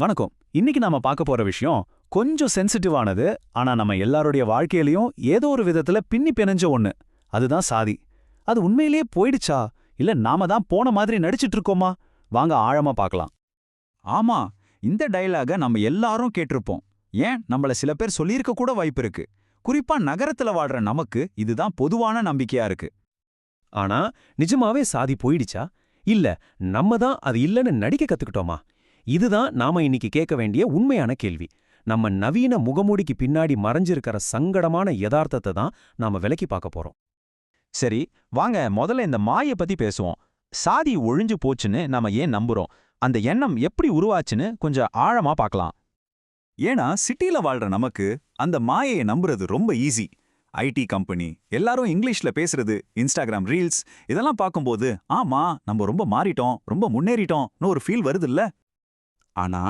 வணக்கம். இன்னைக்கு நாம பார்க்க போற விஷயம் கொஞ்சம் சென்சிட்டிவானது ஆனா நம்ம எல்லாருடைய வாழ்க்கையிலயும் ஏதோ ஒரு விதத்துல பின்னி பிணைஞ்ச ஒண்ணு. அதுதான் சாதி. அது உண்மையிலேயே போயிடுச்சா? இல்ல நாம தான் போன மாதிரி நடிச்சிட்டு இருக்கோமா? வாங்க ஆழமா பார்க்கலாம். ஆமா இந்த டயலாக நம்ம எல்லாரும் கேட்டிருப்போம். ஏன்? நம்மள சில பேர் சொல்லியிருக்க கூட வாய்ப்பு இருக்கு. குறிப்பா நகரத்துல வாழ்ற நமக்கு இதுதான் பொதுவான நம்பிக்கையா இருக்கு. ஆனா நிஜமாவே சாதி போயிடுச்சா? இல்ல நம்ம தான் அது இல்லைன்னு நடிக்க கத்துக்கிட்டோமா? இதுதான் நாம இன்னைக்கு கேட்க வேண்டிய உண்மையான கேள்வி. நம்ம நவீன முகமூடிக்கு பின்னாடி மறைஞ்சிருக்கிற சங்கடமான யதார்த்தத்தை தான் நாம விலக்கி பார்க்க போறோம். சரி வாங்க முதல்ல இந்த மாயை பத்தி பேசுவோம். சாதி ஒழிஞ்சு போச்சுன்னு நாம ஏன் நம்புறோம்? அந்த எண்ணம் எப்படி உருவாச்சுன்னு கொஞ்சம் ஆழமா பார்க்கலாம். ஏன்னா சிட்டில வாழ்ற நமக்கு அந்த மாயையை நம்புறது ரொம்ப ஈஸி. ஐடி கம்பெனி எல்லாரும் இங்கிலீஷ்ல பேசுறது இன்ஸ்டாகிராம் ரீல்ஸ் இதெல்லாம் பார்க்கும்போது ஆமா நம்ம ரொம்ப மாறிட்டோம் ரொம்ப முன்னேறிட்டோம்னு ஒரு ஃபீல் வருது இல்ல ஆனா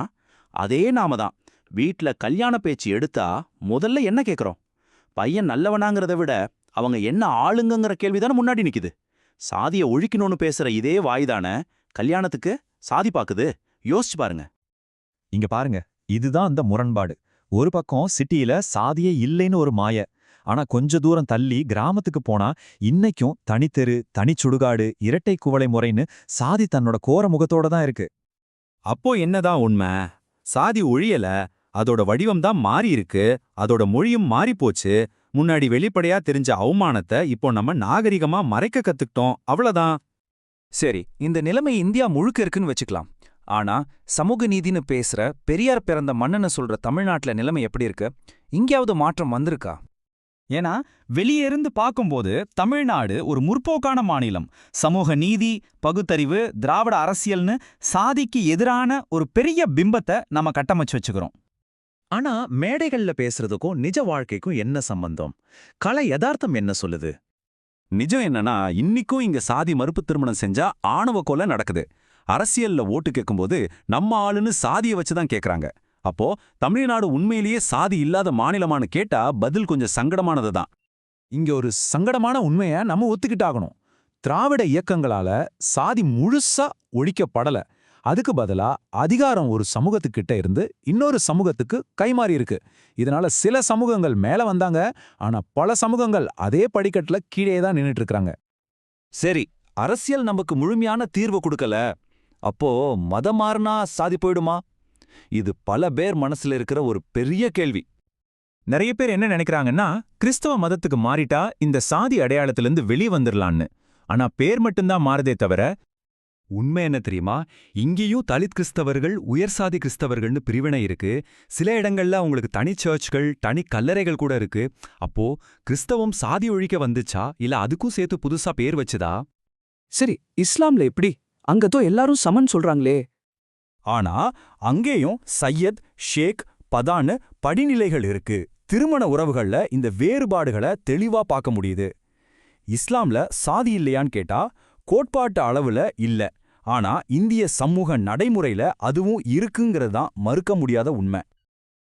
அதே நாம தான் வீட்ல கல்யாண பேச்சு எடுத்தா முதல்ல என்ன கேட்குறோம் பையன் நல்லவனாங்கிறத விட அவங்க என்ன ஆளுங்கங்கிற கேள்விதானே முன்னாடி நிக்குது. சாதிய ஒழிக்கணும்னு பேசுற இதே வாய்தானே கல்யாணத்துக்கு சாதி பாக்குது. யோசிச்சு பாருங்க. இங்க பாருங்க. இதுதான் அந்த முரண்பாடு. ஒரு பக்கம் சிட்டியில சாதியே இல்லைன்னு ஒரு மாய. ஆனா கொஞ்ச தூரம் தள்ளி கிராமத்துக்கு போனா இன்னைக்கும் தனித்தெரு தனிச்சுடுகாடு இரட்டை குவளை முறைன்னு சாதி தன்னோட கோர முகத்தோட தான் இருக்கு. அப்போ என்னதான் உண்மை? சாதி ஒழியல அதோட வடிவம் தான் மாறி இருக்கு அதோட மொழியும் மாறிப்போச்சு. முன்னாடி வெளிப்படையா தெரிஞ்ச அவமானத்தை இப்போ நம்ம நாகரிகமா மறைக்க கத்துக்கிட்டோம். அவ்வளவுதான். சரி இந்த நிலைமை இந்தியா முழுக்க இருக்குன்னு வச்சுக்கலாம். ஆனா சமூக நீதின்னு பேசுற பெரியார் பிறந்த மன்னன்னு சொல்ற தமிழ்நாட்டுல நிலைமை எப்படி இருக்கு? இங்கேயாவது மாற்றம் வந்திருக்கா? ஏன்னா வெளியே இருந்து பார்க்கும்போது தமிழ்நாடு ஒரு முற்போக்கான மாநிலம். சமூக நீதி பகுத்தறிவு திராவிட அரசியல்னு சாதிக்கு எதிரான ஒரு பெரிய பிம்பத்தை நம்ம கட்டமைச்சு வச்சுக்கிறோம். ஆனா மேடைகள்ல பேசுறதுக்கும் நிஜ வாழ்க்கைக்கும் என்ன சம்பந்தம்? கலை யதார்த்தம் என்ன சொல்லுது? நிஜம் என்னன்னா இன்னிக்கும் இங்க சாதி மறுப்பு திருமணம் செஞ்சா ஆணவ கொலை நடக்குது. அரசியல்ல ஓட்டு கேட்கும்போது நம்ம ஆளுன்னு சாதியை வச்சு தான் கேக்குறாங்க. அப்போ தமிழ்நாடு உண்மையிலேயே சாதி இல்லாத மாநிலமானு கேட்டா பதில் கொஞ்சம் சங்கடமானது தான் இங்க ஒரு சங்கடமான உண்மைய நம்ம ஒத்துக்கிட்டாகணும். திராவிட இயக்கங்களால சாதி முழுசா ஒழிக்கப்படல. அதுக்கு பதிலா அதிகாரம் ஒரு சமூகத்துக்கிட்ட இருந்து இன்னொரு சமூகத்துக்கு கைமாறி இருக்கு. இதனால சில சமூகங்கள் மேல வந்தாங்க. ஆனா பல சமூகங்கள் அதே படிக்கட்டுல கீழே தான் நின்னுட்டு இருக்காங்க சரி அரசியல் நமக்கு முழுமையான தீர்வு கொடுக்கல. அப்போ மதம் மாறினா சாதி போயிடுமா? இது பல பேர் மனசுல இருக்கிற ஒரு பெரிய கேள்வி. நிறைய பேர் என்ன நினைக்கிறாங்கன்னா கிறிஸ்தவ மதத்துக்கு மாறிட்டா இந்த சாதி அடையாளத்திலிருந்து வெளியே வந்துடலான்னு ஆனா பேர் மட்டும்தான் மாறுதே தவிர உண்மை என்ன தெரியுமா? இங்கேயும் தலித் கிறிஸ்தவர்கள் உயர்சாதி கிறிஸ்தவர்கள்னு பிரிவினை இருக்கு. சில இடங்கள்ல அவங்களுக்கு தனி சர்ச்கள் தனி கல்லறைகள் கூட இருக்கு. அப்போ கிறிஸ்தவம் சாதி ஒழிக்க வந்துச்சா? இல்ல அதுக்கும் சேர்த்து புதுசா பேர் வச்சுதா? சரி இஸ்லாம்ல எப்படி? அங்கதோ எல்லாரும் சமன் சொல்றாங்களே. ஆனா அங்கேயும் சையத் ஷேக் பதான்னு படிநிலைகள் இருக்கு. திருமண உறவுகள்ல இந்த வேறுபாடுகளை தெளிவா பார்க்க முடியுது. இஸ்லாம்ல சாதி இல்லையான்னு கேட்டா கோட்பாட்டு அளவுல இல்ல. ஆனா இந்திய சமூக நடைமுறையில அதுவும் இருக்குங்கிறது தான் மறுக்க முடியாத உண்மை.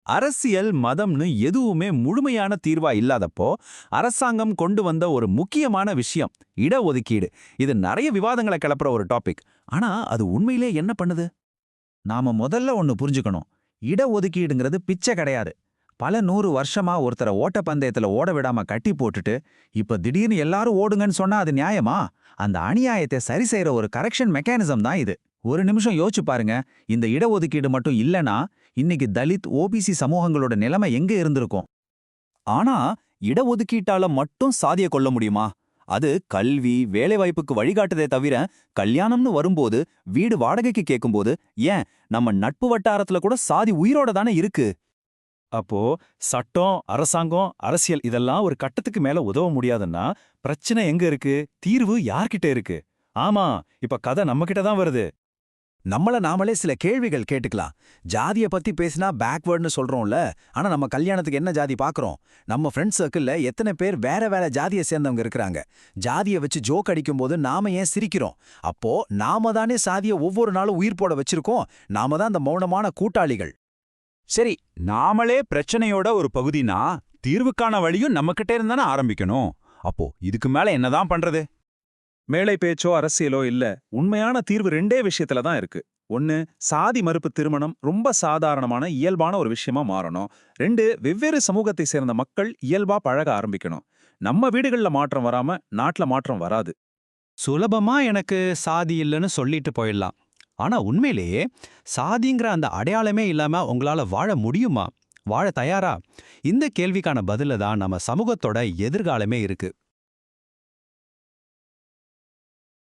அரசியல் மதம்னு எதுவுமே முழுமையான தீர்வா இல்லாதப்போ அரசாங்கம் கொண்டு வந்த ஒரு முக்கியமான விஷயம் இடஒதுக்கீடு. இது நிறைய விவாதங்களை கிளப்புற ஒரு டாபிக் ஆனா அது உண்மையிலே என்ன பண்ணுது? நாம முதல்ல ஒன்னு புரிஞ்சுக்கணும். இடஒதுக்கீடுங்கிறது பிச்சை கிடையாது. பல நூறு வருஷமா ஒருத்தரை ஓட்டப்பந்தயத்துல ஓட விடாம கட்டி போட்டுட்டு இப்ப திடீர்னு எல்லாரும் ஓடுங்கன்னு சொன்னா அது நியாயமா? அந்த அநியாயத்தை சரி செய்யற ஒரு கரெக்ஷன் மெக்கானிசம் தான் இது. ஒரு நிமிஷம் யோசிச்சு பாருங்க. இந்த இடஒதுக்கீடு மட்டும் இல்லனா இன்னைக்கு தலித் ஓபிசி சமூகங்களோட நிலைமை எங்க இருந்திருக்கும்? ஆனா இடஒதுக்கீட்டால மட்டும் சாதிய கொள்ள முடியுமா? அது கல்வி வேலைவாய்ப்புக்கு வழிகாட்டுதே தவிர கல்யாணம்னு வரும்போது வீடு வாடகைக்கு கேட்கும்போது ஏன் நம்ம நட்பு வட்டாரத்துல கூட சாதி உயிரோட தானே இருக்கு? அப்போ சட்டம் அரசாங்கம் அரசியல் இதெல்லாம் ஒரு கட்டத்துக்கு மேல உதவ முடியாதுன்னா பிரச்சனை எங்க இருக்கு? தீர்வு யார்கிட்ட இருக்கு? ஆமா இப்ப கதை நம்மகிட்ட தான் வருது. நம்மள நாமளே சில கேள்விகள் கேட்டுக்கலாம். ஜாதிய பத்தி பேசினா பேக்வேர்டுன்னு சொல்றோம்ல ஆனா நம்ம கல்யாணத்துக்கு என்ன ஜாதி பாக்குறோம்? நம்ம ஃப்ரெண்ட்ஸ் சர்க்கிள்ல எத்தனை பேர் வேற வேற ஜாதியை சேர்ந்தவங்க இருக்கிறாங்க? ஜாதியை வச்சு ஜோக் அடிக்கும்போது நாம ஏன் சிரிக்கிறோம்? அப்போ நாம தானே சாதிய ஒவ்வொரு நாளும் உயிர் போட வச்சிருக்கோம். நாம தான் அந்த மௌனமான கூட்டாளிகள். சரி நாமளே பிரச்சனையோட ஒரு பகுதினா தீர்வுக்கான வழியும் நம்மகிட்ட இருந்தானே ஆரம்பிக்கணும். அப்போ இதுக்கு மேல என்னதான் பண்றது? மேலை பேச்சோ அரசியலோ இல்ல. உண்மையான தீர்வு ரெண்டே விஷயத்துல தான் இருக்கு. ஒன்னு சாதி மறுப்பு திருமணம் ரொம்ப சாதாரணமான இயல்பான ஒரு விஷயமா மாறணும். ரெண்டு வெவ்வேறு சமூகத்தை சேர்ந்த மக்கள் இயல்பா பழக ஆரம்பிக்கணும். நம்ம வீடுகள்ல மாற்றம் வராம நாட்டுல மாற்றம் வராது. சுலபமா எனக்கு சாதி இல்லைன்னு சொல்லிட்டு போயிடலாம். ஆனா உண்மையிலேயே சாதிங்கிற அந்த அடையாளமே இல்லாம உங்களால வாழ முடியுமா? வாழ தயாரா? இந்த கேள்விக்கான பதில தான் நம்ம சமூகத்தோட எதிர்காலமே இருக்கு.